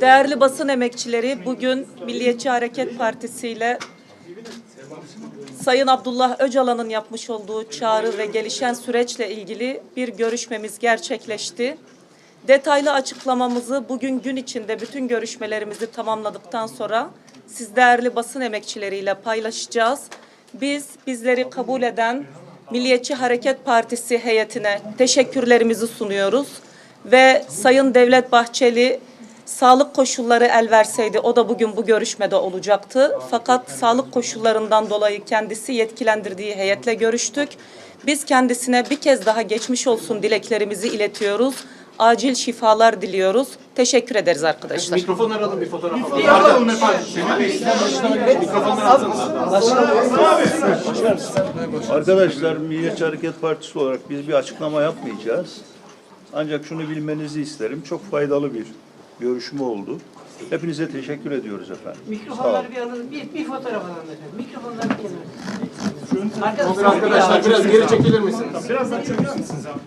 Değerli basın emekçileri, bugün Milliyetçi Hareket Partisi ile Sayın Abdullah Öcalan'ın yapmış olduğu çağrı ve gelişen süreçle ilgili bir görüşmemiz gerçekleşti. Detaylı açıklamamızı bugün gün içinde bütün görüşmelerimizi tamamladıktan sonra siz değerli basın emekçileriyle paylaşacağız. Biz bizleri kabul eden Milliyetçi Hareket Partisi heyetine teşekkürlerimizi sunuyoruz ve Sayın Devlet Bahçeli sağlık koşulları el verseydi o da bugün bu görüşmede olacaktı. Fakat sağlık koşullarından dolayı kendisi yetkilendirdiği heyetle görüştük. Biz kendisine bir kez daha geçmiş olsun dileklerimizi iletiyoruz. Acil şifalar diliyoruz. Teşekkür ederiz arkadaşlar. Mikrofonları alın bir fotoğraf alalım. Alalım efendim. Mikrofonları alsanız. Arkadaşlar Milliyetçi Hareket Partisi olarak biz bir açıklama yapmayacağız. Ancak şunu bilmenizi isterim. Çok faydalı bir görüşme oldu. Hepinize teşekkür ediyoruz efendim. Mikrofonları bir alalım. Bir, bir fotoğraf alalım efendim. Mikrofonları bir kenara. Arkadaşlar biraz geri çekilir misiniz? Birazdan çöküyor musunuz abi?